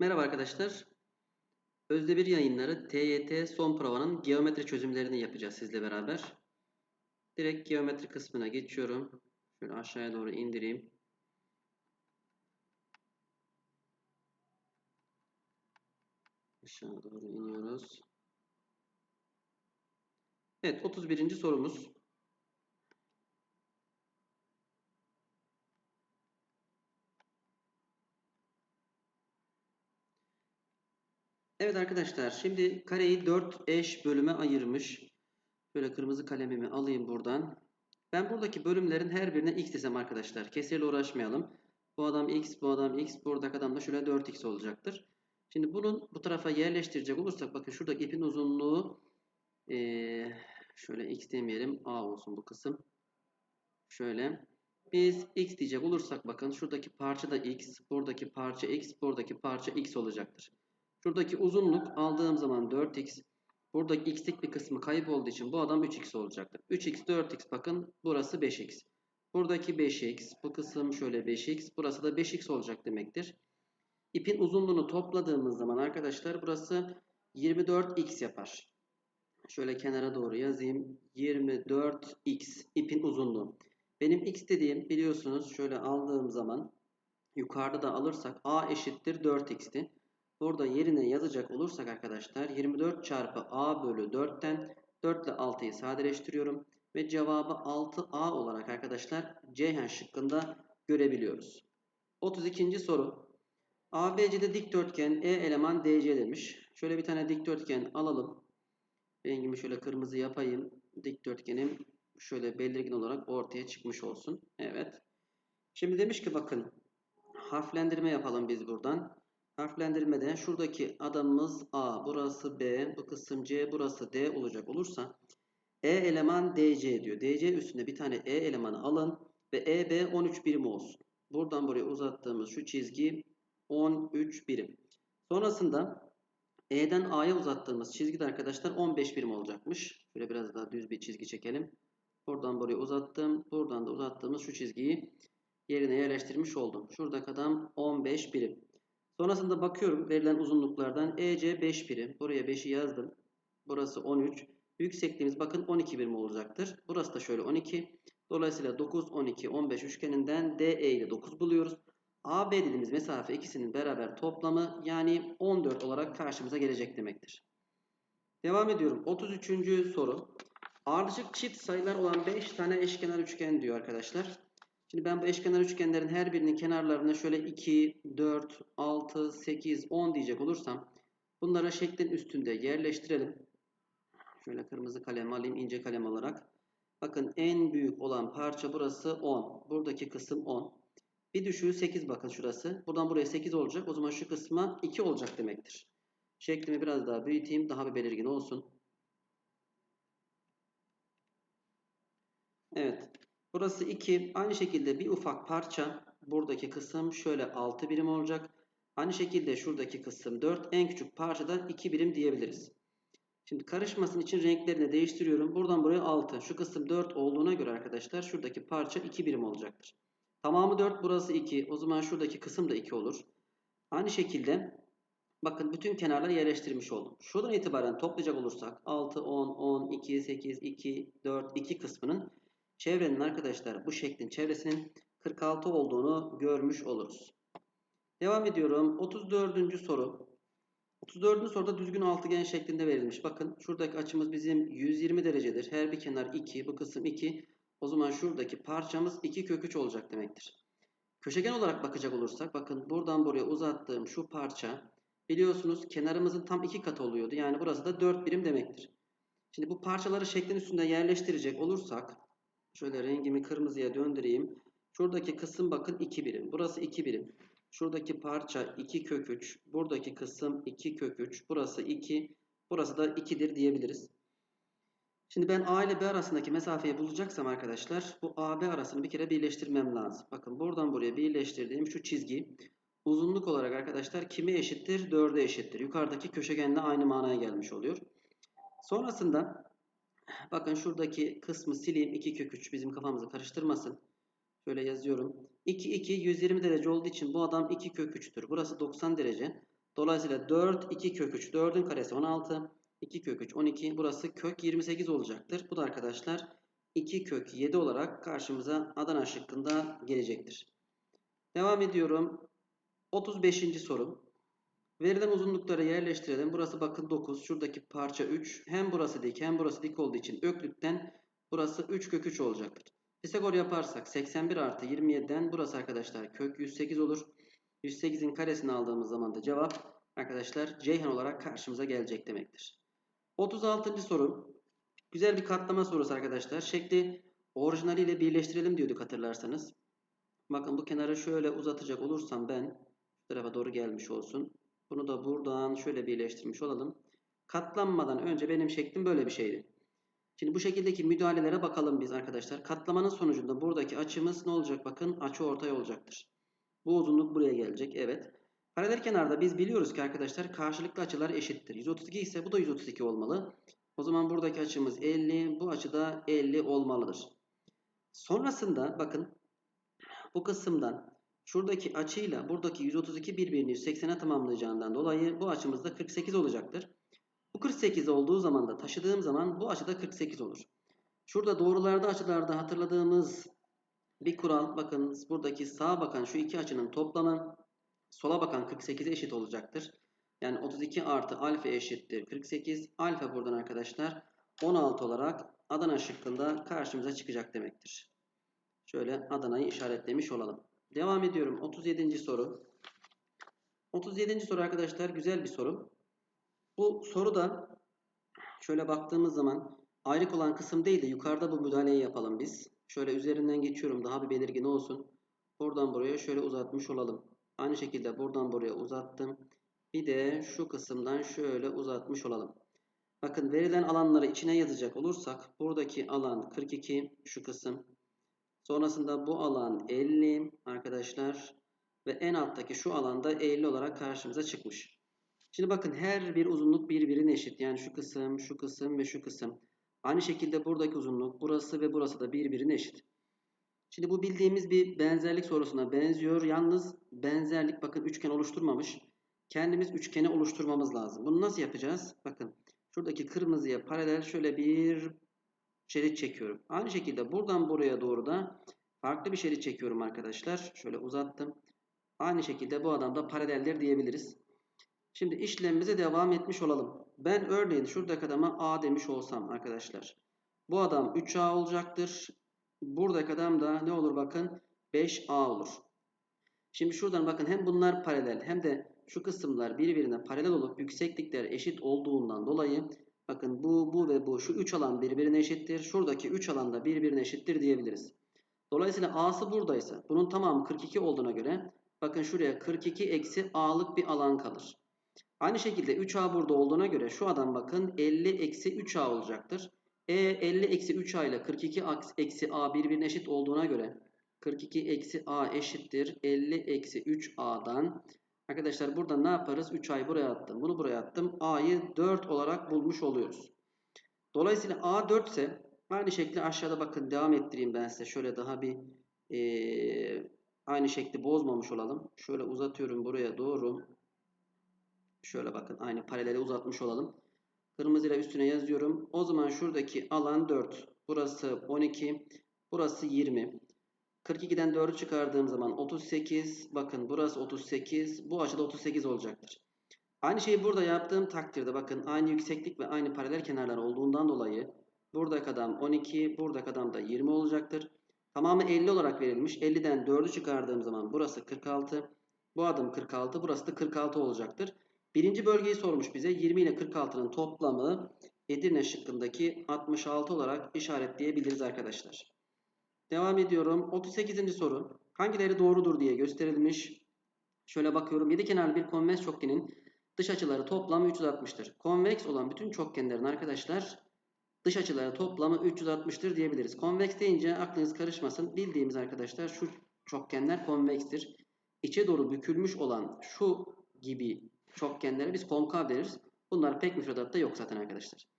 Merhaba arkadaşlar. Özdemir Yayınları TYT son provanın geometri çözümlerini yapacağız sizle beraber. Direkt geometri kısmına geçiyorum. Şöyle aşağıya doğru indireyim. Aşağı doğru iniyoruz. Evet 31. sorumuz. Evet arkadaşlar şimdi kareyi 4 eş bölüme ayırmış. Şöyle kırmızı kalemimi alayım buradan. Ben buradaki bölümlerin her birine x desem arkadaşlar. Kesirle uğraşmayalım. Bu adam x, bu adam x, buradaki adam da şöyle 4x olacaktır. Şimdi bunun bu tarafa yerleştirecek olursak bakın şuradaki ipin uzunluğu ee, şöyle x demeyelim a olsun bu kısım. Şöyle biz x diyecek olursak bakın şuradaki parça da x, buradaki parça x, buradaki parça x olacaktır. Şuradaki uzunluk aldığım zaman 4x. Buradaki x'lik bir kısmı kaybolduğu için bu adam 3x olacaktır. 3x 4x bakın burası 5x. Buradaki 5x bu kısım şöyle 5x burası da 5x olacak demektir. İpin uzunluğunu topladığımız zaman arkadaşlar burası 24x yapar. Şöyle kenara doğru yazayım. 24x ipin uzunluğu. Benim x dediğim biliyorsunuz şöyle aldığım zaman yukarıda da alırsak a eşittir 4x'ti. Burada yerine yazacak olursak arkadaşlar 24 çarpı a bölü 4'ten 4 ile 6'yı sadeleştiriyorum. Ve cevabı 6a olarak arkadaşlar Ceyhan şıkkında görebiliyoruz. 32. soru. ABC'de dikdörtgen E eleman DC demiş. Şöyle bir tane dikdörtgen alalım. Rengimi şöyle kırmızı yapayım. Dikdörtgenim şöyle belirgin olarak ortaya çıkmış olsun. Evet. Şimdi demiş ki bakın harflendirme yapalım biz buradan. Harflendirmede şuradaki adamımız A, burası B, bu kısım C, burası D olacak olursa E eleman DC diyor. DC üstünde bir tane E elemanı alın ve EB 13 birim olsun. Buradan buraya uzattığımız şu çizgi 13 birim. Sonrasında E'den A'ya uzattığımız çizgi de arkadaşlar 15 birim olacakmış. Şöyle biraz daha düz bir çizgi çekelim. Buradan buraya uzattım. Buradan da uzattığımız şu çizgiyi yerine yerleştirmiş oldum. Şuradaki adam 15 birim. Sonrasında bakıyorum verilen uzunluklardan EC 5 birim. Buraya 5'i yazdım. Burası 13. Yüksekliğimiz bakın 12 birim olacaktır. Burası da şöyle 12. Dolayısıyla 9, 12, 15 üçgeninden DE ile 9 buluyoruz. AB dediğimiz mesafe ikisinin beraber toplamı yani 14 olarak karşımıza gelecek demektir. Devam ediyorum. 33. soru. Ardışık çift sayılar olan 5 tane eşkenar üçgen diyor arkadaşlar. Şimdi ben bu eşkenar üçgenlerin her birinin kenarlarına şöyle 2, 4, 6, 8, 10 diyecek olursam bunlara şeklin üstünde yerleştirelim. Şöyle kırmızı kalem alayım ince kalem olarak. Bakın en büyük olan parça burası 10. Buradaki kısım 10. Bir düşüğü 8 bakın şurası. Buradan buraya 8 olacak. O zaman şu kısma 2 olacak demektir. Şeklimi biraz daha büyüteyim. Daha bir belirgin olsun. Evet. Burası 2. Aynı şekilde bir ufak parça. Buradaki kısım şöyle 6 birim olacak. Aynı şekilde şuradaki kısım 4. En küçük parçadan 2 birim diyebiliriz. Şimdi karışmasın için renklerini değiştiriyorum. Buradan buraya 6. Şu kısım 4 olduğuna göre arkadaşlar şuradaki parça 2 birim olacaktır. Tamamı 4 burası 2. O zaman şuradaki kısım da 2 olur. Aynı şekilde bakın bütün kenarları yerleştirmiş oldum. Şuradan itibaren toplayacak olursak 6, 10, 10, 2, 8, 2, 4, 2 kısmının çevrenin arkadaşlar bu şeklin çevresinin 46 olduğunu görmüş oluruz. Devam ediyorum. 34. soru. 34. soruda düzgün altıgen şeklinde verilmiş. Bakın şuradaki açımız bizim 120 derecedir. Her bir kenar 2, bu kısım 2. O zaman şuradaki parçamız 2 kök 3 olacak demektir. Köşegen olarak bakacak olursak bakın buradan buraya uzattığım şu parça biliyorsunuz kenarımızın tam 2 katı oluyordu. Yani burası da 4 birim demektir. Şimdi bu parçaları şeklin üstünde yerleştirecek olursak şöyle rengimi kırmızıya döndüreyim. Şuradaki kısım bakın 2 birim. Burası 2 birim. Şuradaki parça 2 kök 3. Buradaki kısım 2 kök 3. Burası 2. Burası da 2'dir diyebiliriz. Şimdi ben A ile B arasındaki mesafeyi bulacaksam arkadaşlar bu A B arasını bir kere birleştirmem lazım. Bakın buradan buraya birleştirdiğim şu çizgi uzunluk olarak arkadaşlar kime eşittir? 4'e eşittir. Yukarıdaki köşegenle aynı manaya gelmiş oluyor. Sonrasında bakın şuradaki kısmı sileyim. 2 kök 3 bizim kafamızı karıştırmasın. Şöyle yazıyorum. 2 2 120 derece olduğu için bu adam 2 kök 3'tür. Burası 90 derece. Dolayısıyla 4, 2 kök 3. 4'ün karesi 16. 2 kök 3, 12. Burası kök 28 olacaktır. Bu da arkadaşlar 2 kök 7 olarak karşımıza Adana şıkkında gelecektir. Devam ediyorum. 35. soru. Verilen uzunlukları yerleştirelim. Burası bakın 9. Şuradaki parça 3. Hem burası dik hem burası dik olduğu için öklükten burası 3 kök 3 olacaktır. Pisagor yaparsak 81 artı 27'den burası arkadaşlar kök 108 olur. 108'in karesini aldığımız zaman da cevap arkadaşlar Ceyhan olarak karşımıza gelecek demektir. 36. soru. Güzel bir katlama sorusu arkadaşlar. Şekli orijinaliyle birleştirelim diyorduk hatırlarsanız. Bakın bu kenarı şöyle uzatacak olursam ben şu tarafa doğru gelmiş olsun. Bunu da buradan şöyle birleştirmiş olalım. Katlanmadan önce benim şeklim böyle bir şeydi. Şimdi bu şekildeki müdahalelere bakalım biz arkadaşlar. Katlamanın sonucunda buradaki açımız ne olacak? Bakın açı ortay olacaktır. Bu uzunluk buraya gelecek. Evet. Paralel kenarda biz biliyoruz ki arkadaşlar karşılıklı açılar eşittir. 132 ise bu da 132 olmalı. O zaman buradaki açımız 50. Bu açıda 50 olmalıdır. Sonrasında bakın bu kısımdan şuradaki açıyla buradaki 132 birbirini 180'e tamamlayacağından dolayı bu açımız da 48 olacaktır. Bu 48 olduğu zaman da taşıdığım zaman bu açıda 48 olur. Şurada doğrularda açılarda hatırladığımız bir kural bakın buradaki sağa bakan şu iki açının toplamı sola bakan 48'e eşit olacaktır. Yani 32 artı alfa eşittir 48. Alfa buradan arkadaşlar 16 olarak Adana şıkkında karşımıza çıkacak demektir. Şöyle Adana'yı işaretlemiş olalım. Devam ediyorum. 37. soru. 37. soru arkadaşlar güzel bir soru. Bu soruda şöyle baktığımız zaman ayrık olan kısım değil de yukarıda bu müdahaleyi yapalım biz. Şöyle üzerinden geçiyorum daha bir belirgin olsun. Buradan buraya şöyle uzatmış olalım. Aynı şekilde buradan buraya uzattım. Bir de şu kısımdan şöyle uzatmış olalım. Bakın verilen alanları içine yazacak olursak buradaki alan 42 şu kısım. Sonrasında bu alan 50 arkadaşlar ve en alttaki şu alanda 50 olarak karşımıza çıkmış. Şimdi bakın her bir uzunluk birbirine eşit. Yani şu kısım, şu kısım ve şu kısım. Aynı şekilde buradaki uzunluk burası ve burası da birbirine eşit. Şimdi bu bildiğimiz bir benzerlik sorusuna benziyor. Yalnız benzerlik bakın üçgen oluşturmamış. Kendimiz üçgeni oluşturmamız lazım. Bunu nasıl yapacağız? Bakın şuradaki kırmızıya paralel şöyle bir şerit çekiyorum. Aynı şekilde buradan buraya doğru da farklı bir şerit çekiyorum arkadaşlar. Şöyle uzattım. Aynı şekilde bu adam da paraleldir diyebiliriz. Şimdi işlemimize devam etmiş olalım. Ben örneğin şuradaki adama A demiş olsam arkadaşlar. Bu adam 3A olacaktır. Buradaki adam da ne olur bakın 5A olur. Şimdi şuradan bakın hem bunlar paralel hem de şu kısımlar birbirine paralel olup yükseklikler eşit olduğundan dolayı bakın bu, bu ve bu şu 3 alan birbirine eşittir. Şuradaki 3 alan da birbirine eşittir diyebiliriz. Dolayısıyla A'sı buradaysa bunun tamamı 42 olduğuna göre bakın şuraya 42 eksi A'lık bir alan kalır. Aynı şekilde 3A burada olduğuna göre şu adam bakın 50 eksi 3A olacaktır. E 50 eksi 3A ile 42 eksi A birbirine eşit olduğuna göre 42 eksi A eşittir 50 eksi 3A'dan Arkadaşlar burada ne yaparız? 3A'yı buraya attım. Bunu buraya attım. A'yı 4 olarak bulmuş oluyoruz. Dolayısıyla A 4 ise aynı şekilde aşağıda bakın devam ettireyim ben size. Şöyle daha bir e, aynı şekli bozmamış olalım. Şöyle uzatıyorum buraya doğru. Şöyle bakın aynı paraleli uzatmış olalım. Kırmızıyla üstüne yazıyorum. O zaman şuradaki alan 4. Burası 12. Burası 20. 42'den 4'ü çıkardığım zaman 38. Bakın burası 38. Bu açıda 38 olacaktır. Aynı şeyi burada yaptığım takdirde bakın aynı yükseklik ve aynı paralel kenarlar olduğundan dolayı buradaki adam 12, buradaki adam da 20 olacaktır. Tamamı 50 olarak verilmiş. 50'den 4'ü çıkardığım zaman burası 46. Bu adım 46, burası da 46 olacaktır. Birinci bölgeyi sormuş bize. 20 ile 46'nın toplamı Edirne şıkkındaki 66 olarak işaretleyebiliriz arkadaşlar. Devam ediyorum. 38. soru. Hangileri doğrudur diye gösterilmiş. Şöyle bakıyorum. 7 kenarlı bir konveks çokgenin dış açıları toplamı 360'tır. Konveks olan bütün çokgenlerin arkadaşlar dış açıları toplamı 360'tır diyebiliriz. Konveks deyince aklınız karışmasın. Bildiğimiz arkadaşlar şu çokgenler konvekstir. İçe doğru bükülmüş olan şu gibi çokgenlere biz konkav deriz. Bunlar pek müfredatta yok zaten arkadaşlar.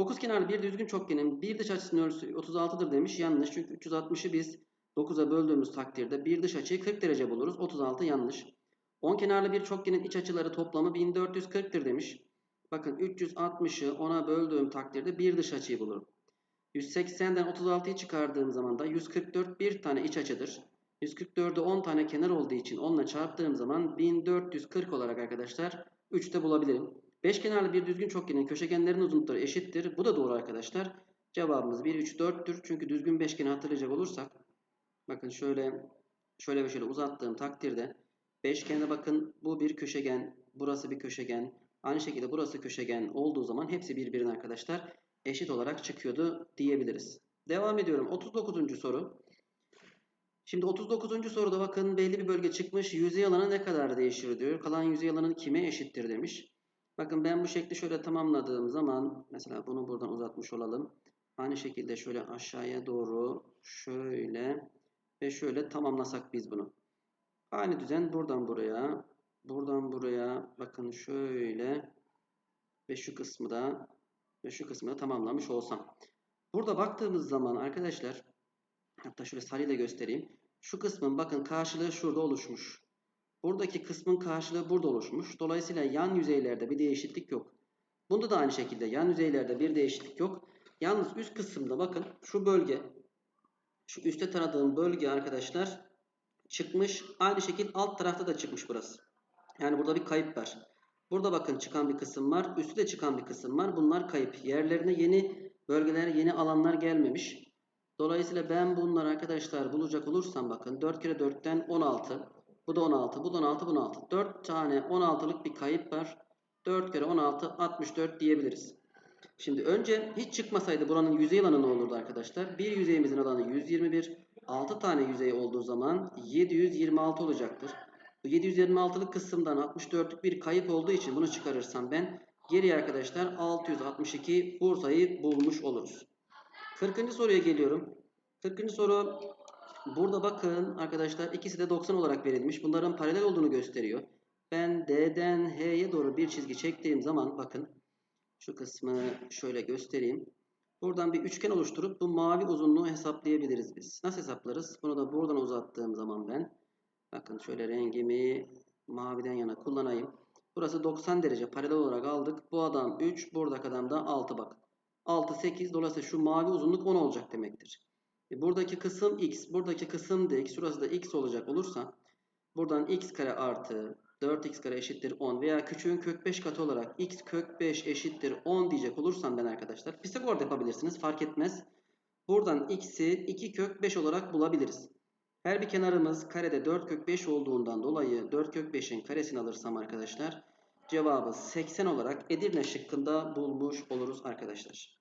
9 kenarlı bir düzgün çokgenin bir dış açısının ölçüsü 36'dır demiş. Yanlış çünkü 360'ı biz 9'a böldüğümüz takdirde bir dış açıyı 40 derece buluruz. 36 yanlış. 10 kenarlı bir çokgenin iç açıları toplamı 1440'tır demiş. Bakın 360'ı 10'a böldüğüm takdirde bir dış açıyı bulurum. 180'den 36'yı çıkardığım zaman da 144 bir tane iç açıdır. 144'de 10 tane kenar olduğu için 10 ile çarptığım zaman 1440 olarak arkadaşlar 3'te bulabilirim. 5 kenarlı bir düzgün çokgenin köşegenlerin uzunlukları eşittir. Bu da doğru arkadaşlar. Cevabımız 1, 3, 4'tür. Çünkü düzgün beşgeni hatırlayacak olursak bakın şöyle şöyle ve şöyle uzattığım takdirde beşgene bakın bu bir köşegen, burası bir köşegen. Aynı şekilde burası köşegen olduğu zaman hepsi birbirine arkadaşlar eşit olarak çıkıyordu diyebiliriz. Devam ediyorum. 39. soru. Şimdi 39. soruda bakın belli bir bölge çıkmış. Yüzey alanı ne kadar değişir diyor. Kalan yüzey alanı kime eşittir demiş. Bakın ben bu şekli şöyle tamamladığım zaman mesela bunu buradan uzatmış olalım. Aynı şekilde şöyle aşağıya doğru şöyle ve şöyle tamamlasak biz bunu. Aynı düzen buradan buraya, buradan buraya bakın şöyle ve şu kısmı da ve şu kısmı da tamamlamış olsam. Burada baktığımız zaman arkadaşlar hatta şöyle sarıyla göstereyim. Şu kısmın bakın karşılığı şurada oluşmuş. Buradaki kısmın karşılığı burada oluşmuş. Dolayısıyla yan yüzeylerde bir değişiklik yok. Bunda da aynı şekilde yan yüzeylerde bir değişiklik yok. Yalnız üst kısımda bakın şu bölge şu üstte taradığım bölge arkadaşlar çıkmış. Aynı şekilde alt tarafta da çıkmış burası. Yani burada bir kayıp var. Burada bakın çıkan bir kısım var. Üstte de çıkan bir kısım var. Bunlar kayıp. Yerlerine yeni bölgeler, yeni alanlar gelmemiş. Dolayısıyla ben bunları arkadaşlar bulacak olursam bakın 4 kere 4'ten 16. Bu da 16, bu da 16, bu da 16. 4 tane 16'lık bir kayıp var. 4 kere 16, 64 diyebiliriz. Şimdi önce hiç çıkmasaydı buranın yüzey alanı ne olurdu arkadaşlar? Bir yüzeyimizin alanı 121. 6 tane yüzey olduğu zaman 726 olacaktır. Bu 726'lık kısımdan 64'lük bir kayıp olduğu için bunu çıkarırsam ben geriye arkadaşlar 662 Bursa'yı bulmuş oluruz. 40. soruya geliyorum. 40. soru burada bakın arkadaşlar ikisi de 90 olarak verilmiş. Bunların paralel olduğunu gösteriyor. Ben D'den H'ye doğru bir çizgi çektiğim zaman bakın şu kısmı şöyle göstereyim. Buradan bir üçgen oluşturup bu mavi uzunluğu hesaplayabiliriz biz. Nasıl hesaplarız? Bunu da buradan uzattığım zaman ben bakın şöyle rengimi maviden yana kullanayım. Burası 90 derece paralel olarak aldık. Bu adam 3, buradaki adam da 6 bak. 6, 8 dolayısıyla şu mavi uzunluk 10 olacak demektir. E buradaki kısım x, buradaki kısım da x, şurası da x olacak olursa buradan x kare artı 4x kare eşittir 10 veya küçüğün kök 5 katı olarak x kök 5 eşittir 10 diyecek olursam ben arkadaşlar Pisagor yapabilirsiniz fark etmez. Buradan x'i 2 kök 5 olarak bulabiliriz. Her bir kenarımız karede 4 kök 5 olduğundan dolayı 4 kök 5'in karesini alırsam arkadaşlar cevabı 80 olarak Edirne şıkkında bulmuş oluruz arkadaşlar.